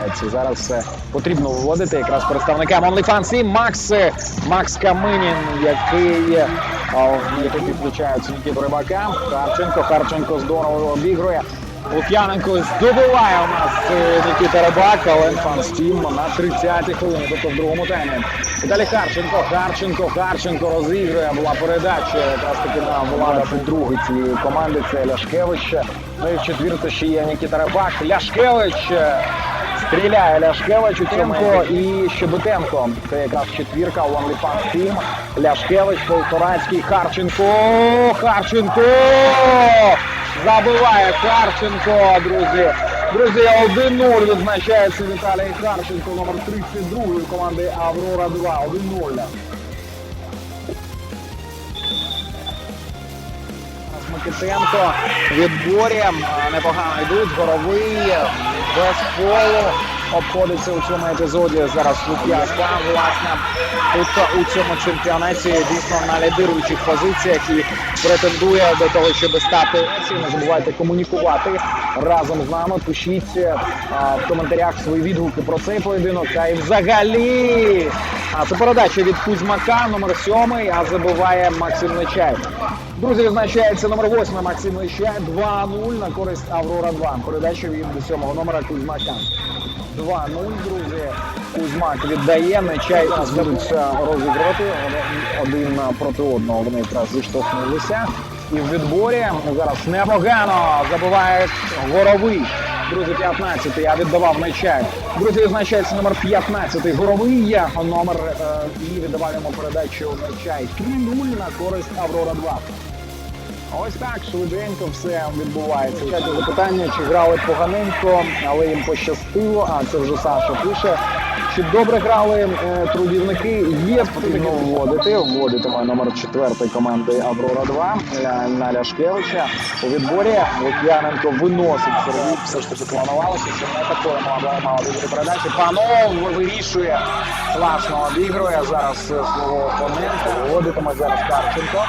відбувається. Зараз потрібно вводити якраз представникам OnlyFans Team. Макс, Макс Каминін, який е, який підключається Нікіту Рибака. Харченко, Харченко здорово обігрує. Лук'яненко здобуває у нас е, Нікіта Рибак, але OnlyFans Team на 30-й хвилині, тобто в другому таймі. І далі Харченко, Харченко, Харченко розігрує. Була передача якраз таки на влада другої цієї команди. Це Ляшкевич. Ну і в четвірці ще є Нікіта Рибак. Ляшкевич е, стріляє Ляшкевич у цьому і Щебетенко. Це якраз четвірка у OnlyFans Team. Ляшкевич, Полторацький, Харченко. Харченко! Забиває Харченко, друзі. Друзі, 1-0 відзначається Віталій Харченко, номер 32 команди Аврора 2. 1-0. Микитенко відборі непогано йдуть. Горовий без полу обходиться у цьому епізоді. Зараз Лук'яшка, власне, тут у цьому чемпіонаті дійсно на лідируючих позиціях і претендує до того, щоб стати. Не забувайте комунікувати разом з нами. Пишіть а, в коментарях свої відгуки про цей поєдинок. Та і взагалі. А це передача від Кузьмака, номер сьомий, а забиває Максим Нечаєв. Друзі, відзначається номер 8 Максим Нечаєв. 2-0 на користь Аврора 2. Передача від сьомого номера Кузьмака. 2-0, друзі. Кузьмак віддає, Нечай будуть розіграти один проти одного. Вони якраз зіштовхнулися. І в відборі зараз непогано забиває горовий. Друзі, 15 я віддавав Нечай. Друзі, відзначається номер 15 горовий є номер е, і віддавав йому передачу Нечай. 3-0 на користь Аврора 2. Ось так швиденько все відбувається. Чаті запитання, чи грали поганенько, але їм пощастило. А це вже Саша пише. Чи добре грали е, трудівники? Є потрібно вводити. Вводитиме номер 4 команди Аврора 2 Ля- на Ляшкевича. У відборі Лук'яненко виносить Сергій. Все ж таки планувалося, що не такою мала бути передача. Панов вирішує класно обігрує зараз е, свого опонента. Вводитиме зараз Карченко.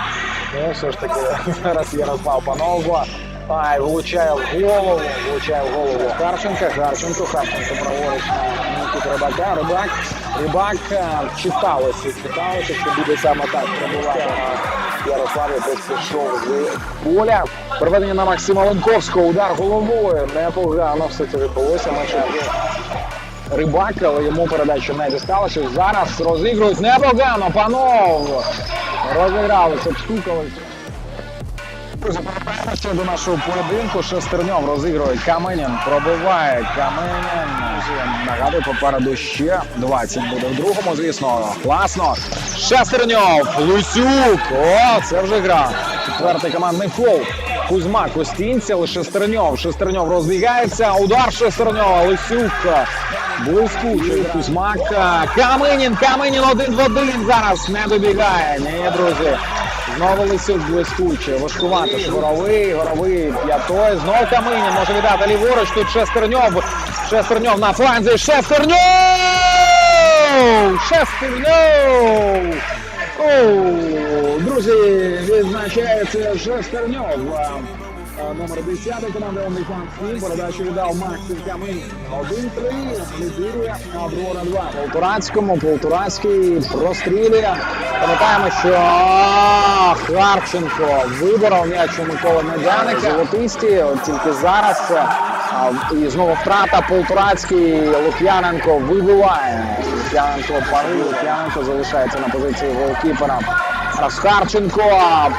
Ну, все ж таки, зараз Ярослав Панова. Ай, влучає в голову, влучає в голову Харченка, Харченко, Харченко праворуч на Рибака, Рибак, Рибак е, читалося, читалося, що буде саме так пробувати. Ярослав якось пішов з поля. Проведення на Максима Ленковського, удар головою, непогано все це відбулося. Матч Рибак, але йому передача не дісталася. Зараз розігрують непогано, панов. Розігралися, обстукались. Друзі, до нашого поєдинку. Шестерньов розігрує Каменін, пробиває Каменін. Нагадую, попереду ще 20 буде в другому, звісно. Класно. Шестерньов, Лусюк. О, це вже гра. Четвертий командний фол. Кузьма Костінця, Шестерньов. Шестерньов розбігається. Удар Шестерньова. Лисюк. Блискучий Кузьмак. Каменін, Каменін один в один зараз не добігає. Ні, друзі. Знову Лисюк блискуче. Важкувато. Шворовий, горовий п'ятой. Знову Камині. може віддати ліворуч. Тут Шестерньов. Шестерньов на фланзі. Шестерньов! Шестерньов! Оу, друзі, відзначається Шестерньов. Номер 10 команди OnlyFans Team. Передачу віддав Максим Камин. 1-3. Лідирує Аврора 2. Полторацькому. Полторацький прострілює. Пам'ятаємо, що Харченко виборов м'яч у Миколи Медяника. Золотисті. От тільки зараз. І знову втрата Полторацький. Лук'яненко вибиває. Лук'яненко пари. Лук'яненко залишається на позиції голкіпера. Раз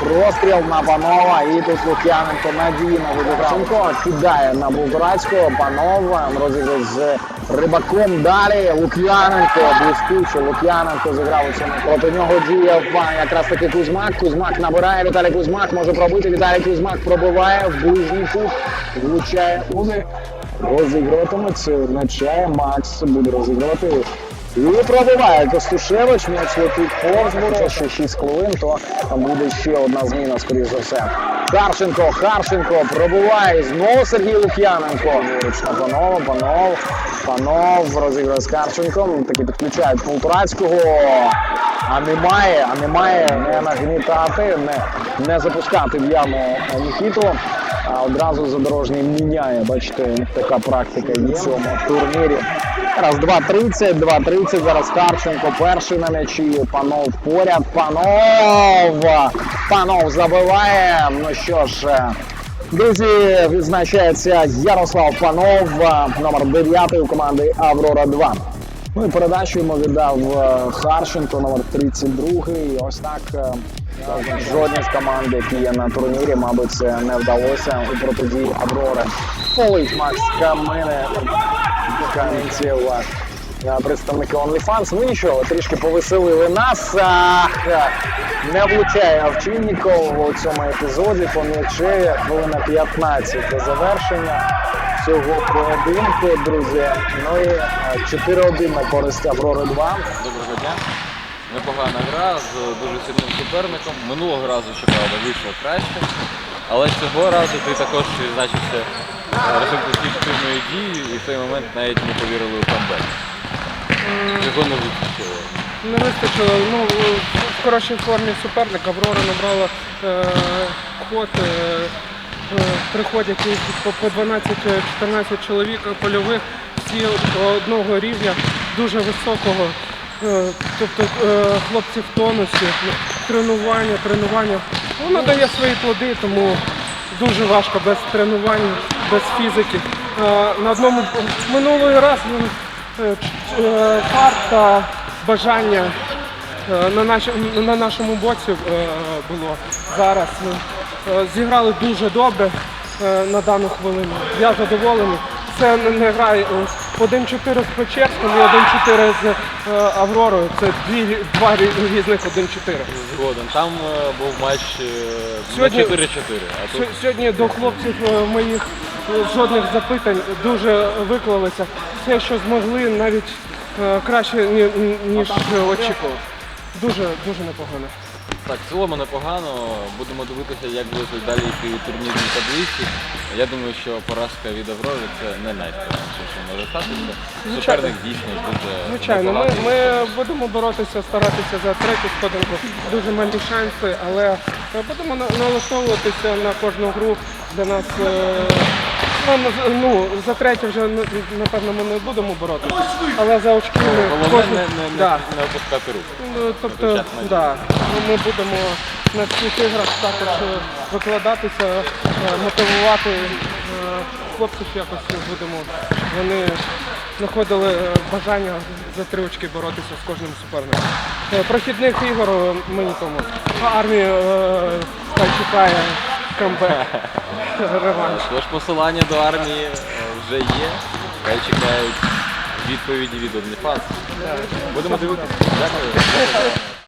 простріл на Панова, і тут Лук'яненко надійно вибігав. Кидає на Булгорацького, Панова розіграє з Рибаком далі. Лук'яненко, блискуче, Лук'яненко зіграв у. Проти нього діяв якраз таки Кузьмак. Кузьмак набирає, Віталій Кузьмак може пробити. Віталій Кузьмак пробиває в ближній кут, влучає. Вони розігруватимуть Нечає, Макс буде розігрувати. І пробиває Костушевич, м'яч летить повз. Ще 6 хвилин, то там буде ще одна зміна, скоріш за все. Харченко, Харченко пробиває. Знову Сергій Лук'яненко. Панова, Панов, Панов розігрує з Харченком. Таки підключають Полторацького. А немає, а немає не нагнітати, не, не запускати в яму Нікіту. А одразу задорожній міняє. Бачите, така практика в цьому турнірі. Зараз 2.30, 2.30, зараз Карченко перший на м'ячі, Панов поряд, Панов! Панов забиває, ну що ж, е, Друзі, відзначається Ярослав Панов, е, номер 9 у команди Аврора 2. Ну і передачу йому віддав е, Харченко, номер 32. І ось так жодній з команд, які є на турнірі, мабуть, не вдалося у протидії Аврори. Полить Макс Камини камінців. е, Представники OnlyFans. Ну нічого, трішки повеселили нас. Ах, не влучає Овчинніков у цьому епізоді по м'ячі. Хвилина 15 до завершення цього поєдинку, друзі. Ну і е, 4-1 на користь Аврори 2. Доброго дня. Непогана гра з дуже сильним суперником. Минулого разу, щоправда, вийшло краще. Але цього разу ти також відзначився результативною дією і в той момент навіть не повірили у камбек. Чого не вистачило? Не вистачило. Ну, в хорошій формі суперник. Аврора набрала е, ход. Е, е, приходять по, по 12-14 чоловік польових, всі одного рівня, дуже високого. Е, тобто е, хлопці в тонусі, тренування, тренування. Воно дає свої плоди, тому дуже важко без тренувань, без фізики. Е, на одному минулий раз він е, е, та бажання на, наш, на нашому боці було зараз. Ми зіграли дуже добре на дану хвилину. Я задоволений. Це не, грає гра 1-4 з Печерськом і 1-4 з е, Авророю. Це дві, два рі- різних 1-4. Згоден. Там е, був матч е, Сьогодні- на 4-4, а тут Сьо- Сьогодні до хлопців е, моїх е, жодних запитань дуже виклалися. Все, що змогли, навіть е, краще, ні- ні- ніж е, очікував. Дуже, дуже непогано. Так, в цілому непогано. Будемо дивитися, як будуть далі йти у турнірній таблиці. Я думаю, що поразка від Аврори це не найскладніше, що може статися. Суперник дійсно дуже Звичайно, ми, непоганий. ми будемо боротися, старатися за третю сходинку. Дуже малі шанси, але е, будемо на- налаштовуватися на кожну гру. Для нас е, ну, ну, за третє вже напевно ми не будемо боротися, але за очки ми кожну- не, не, Да. не опускати руку. Ну, тобто, да, ну, ми будемо на цих іграх також е, викладатися, е, мотивувати е, хлопців якось будемо. Вони знаходили бажання за три очки боротися з кожним суперником. Прохідних ігор ми нікому. А Армія е, хай чекає камбек, реванш. Тож посилання до армії е, вже є. Хай чекають відповіді від OnlyFans. Будемо дивитися. Дякую.